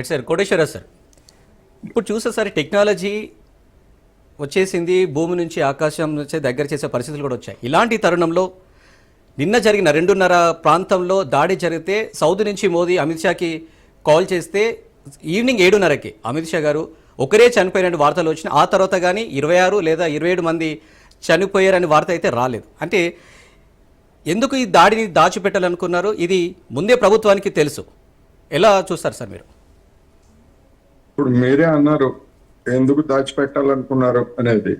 At sir Koteswara sir ఇప్పుడు చూసేసరి technology వచ్చేసింది భూమి నుంచి ఆకాశం నుంచి దగ్గర చేసే పరిస్థితులు కూడా వచ్చాయి. ఇలాంటి తరుణంలో నిన్న జరిగిన రెండున్నర ప్రాంతంలో దాడి జరిగితే సౌదీ నుంచి మోదీ అమిత్ షాకి కాల్ చేస్తే ఈవినింగ్ ఏడున్నరకి అమిత్ షా గారు ఒకరే చనిపోయిన వార్తలు వచ్చినాయి. ఆ తర్వాత కానీ ఇరవై ఆరు లేదా ఇరవై ఏడు మంది చనిపోయారని వార్త అయితే రాలేదు. అంటే ఎందుకు ఈ దాడిని దాచిపెట్టాలనుకున్నారు? ఇది ముందే ప్రభుత్వానికి తెలుసు. ఎలా చూస్తారు సార్ మీరు? ఇప్పుడు మీరే అన్నారు ఎందుకు దాచిపెట్టాలనుకున్నారు? అనేది.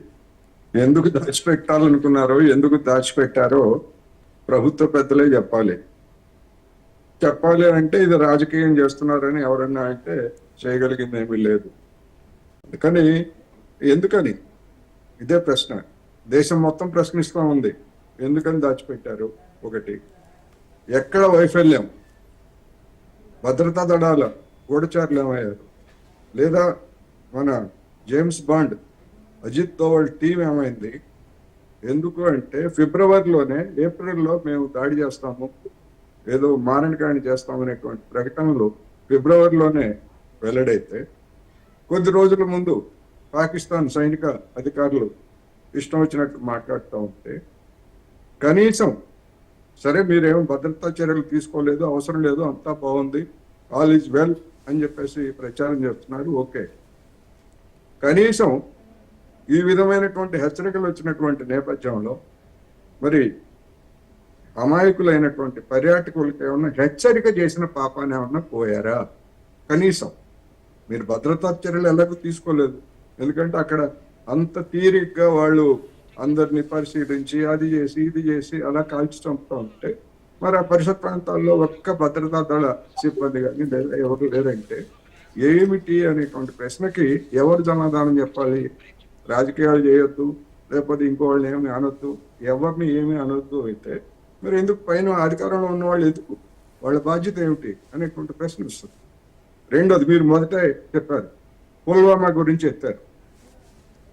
ఎందుకు దాచిపెట్టాలనుకున్నారో ఎందుకు దాచిపెట్టారో ప్రభుత్వ పెద్దలే చెప్పాలి. చెప్పాలి అంటే ఇది రాజకీయం చేస్తున్నారని ఎవరన్నా అంటే చేయగలిగింది ఏమీ లేదు. అందుకని ఎందుకని? ఇదే ప్రశ్న. దేశం మొత్తం ప్రశ్నిస్తూ ఉంది. ఎందుకని దాచిపెట్టారు? ఒకటి. ఎక్కడ వైఫల్యం? భద్రతా దళాల గూఢచారులు ఏమయ్యారు? లేదా మన James Bond Ajit Doval team ఏమైంది? ఎందుకు అంటే ఫిబ్రవరిలోనే ఏప్రిల్లో మేము దాడి చేస్తాము ఏదో మారణకాయని చేస్తాము అనేటువంటి ప్రకటనలు ఫిబ్రవరిలోనే వెల్లడైతే కొద్ది రోజుల ముందు పాకిస్తాన్ సైనిక అధికారులు ఇష్టం వచ్చినట్టు మాట్లాడుతూ ఉంటే కనీసం సరే మీరేం భద్రతా చర్యలు తీసుకోలేదు అవసరం లేదు అంతా బాగుంది ఆల్ ఈజ్ వెల్ అని చెప్పేసి ప్రచారం చేస్తున్నారు ఓకే. కనీసం ఈ విధమైనటువంటి హెచ్చరికలు వచ్చినటువంటి నేపథ్యంలో మరి అమాయకులైనటువంటి పర్యాటకులకు ఏమన్నా హెచ్చరిక చేసిన పాపాన్ని ఏమన్నా పోయారా? కనీసం. మీరు భద్రతా చర్యలు ఎలాగో తీసుకోలేదు. ఎందుకంటే అక్కడ అంత తీరిగ్గా వాళ్ళు అందరిని పరిశీలించి అది చేసి ఇది చేసి అలా కాల్చి చంపుతూ ఉంటే మరి ఆ పరిసర ప్రాంతాల్లో ఒక్క భద్రతా దళ సిబ్బంది కానీ లేదా ఎవరు లేరంటే ఏమిటి అనేటువంటి ప్రశ్నకి ఎవరు సమాధానం చెప్పాలి? రాజకీయాలు చేయొద్దు లేకపోతే ఇంకోళ్ళని ఏమి అనొద్దు ఎవరిని ఏమి అనొద్దు అయితే మరి ఎందుకు పైన అధికారంలో ఉన్న వాళ్ళు ఎందుకు? వాళ్ళ బాధ్యత ఏమిటి అనేటువంటి ప్రశ్న వస్తుంది. రెండోది మీరు మొదట చెప్పారు పుల్వామా గురించి చెప్పారు.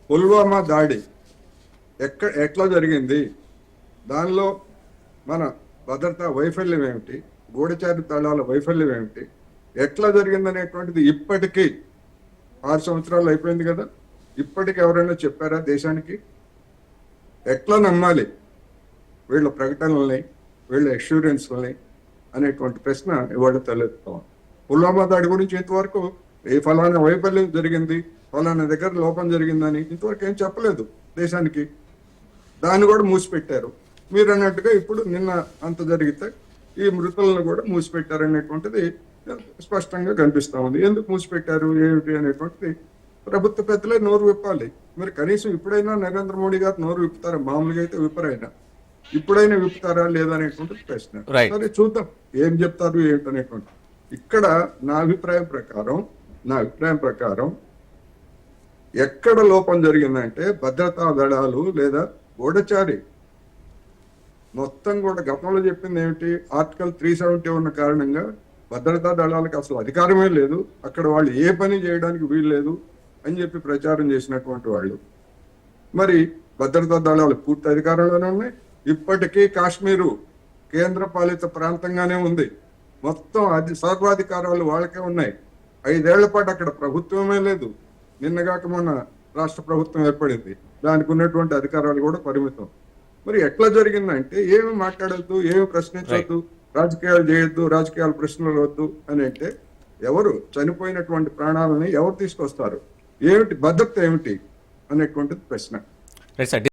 పుల్వామా దాడి ఎక్కడ ఎట్లా జరిగింది? దానిలో మన భద్రతా వైఫల్యం ఏమిటి? గూఢచారి దళాల వైఫల్యం ఏమిటి? ఎట్లా జరిగిందనేటువంటిది ఇప్పటికీ ఆరు సంవత్సరాలు అయిపోయింది కదా. ఇప్పటికి ఎవరైనా చెప్పారా దేశానికి? ఎట్లా నమ్మాలి? వీళ్ళ ప్రకటనల్ని వీళ్ళ అష్యూరెన్స్లని అనేటువంటి ప్రశ్న ఇవాళ తలెత్తాం పుల్వామా దాడి గురించి ఇంతవరకు ఏ ఫలానా వైఫల్యం జరిగింది? ఫలానా దగ్గర లోపం జరిగిందని ఇంతవరకు ఏం చెప్పలేదు దేశానికి. దాన్ని కూడా మూసిపెట్టారు. మీరు అన్నట్టుగా ఇప్పుడు నిన్న అంత జరిగితే ఈ మృతులను కూడా మూసిపెట్టారు అనేటువంటిది స్పష్టంగా కనిపిస్తా ఉంది. ఎందుకు మూసిపెట్టారు? ఏమిటి అనేటువంటిది ప్రభుత్వ పెద్దలే నోరు విప్పాలి. మరి కనీసం ఇప్పుడైనా నరేంద్ర మోడీ గారు నోరు విప్పుతారా? మామూలుగా అయితే విప్పరైనా. ఇప్పుడైనా విప్పుతారా లేదా అనేటువంటిది ప్రశ్న. సరే చూద్దాం. ఏం చెప్తారు ఏంటి అనేటువంటి ఇక్కడ నా అభిప్రాయం ప్రకారం నా అభిప్రాయం ప్రకారం ఎక్కడ లోపం జరిగిందంటే భద్రతా దళాలు లేదా గూఢచారి మొత్తం కూడా గతంలో చెప్పింది ఏమిటి? ఆర్టికల్ త్రీ సెవెంటీ ఉన్న కారణంగా భద్రతా దళాలకు అసలు అధికారమే లేదు. అక్కడ వాళ్ళు ఏ పని చేయడానికి వీలు లేదు అని చెప్పి ప్రచారం చేసినటువంటి వాళ్ళు. మరి భద్రతా దళాలు పూర్తి అధికారంలోనే ఉన్నాయి. ఇప్పటికీ కాశ్మీరు కేంద్ర పాలిత ప్రాంతంగానే ఉంది. మొత్తం అది సర్వాధికారాలు వాళ్ళకే ఉన్నాయి. ఐదేళ్ళ పాటు అక్కడ ప్రభుత్వమే లేదు. నిన్నగాక మొన్న రాష్ట్ర ప్రభుత్వం ఏర్పడింది. దానికి ఉన్నటువంటి అధికారాలు కూడా పరిమితం. మరి ఎట్లా జరిగిందంటే ఏమి మాట్లాడద్దు ఏమి ప్రశ్నించొద్దు రాజకీయాలు చేయొద్దు రాజకీయాలు ప్రశ్నలు వద్దు అని అంటే ఎవరు చనిపోయినటువంటి ప్రాణాలని ఎవరు తీసుకొస్తారు? ఏమిటి భద్రత ఏమిటి? అనేటువంటిది ప్రశ్న.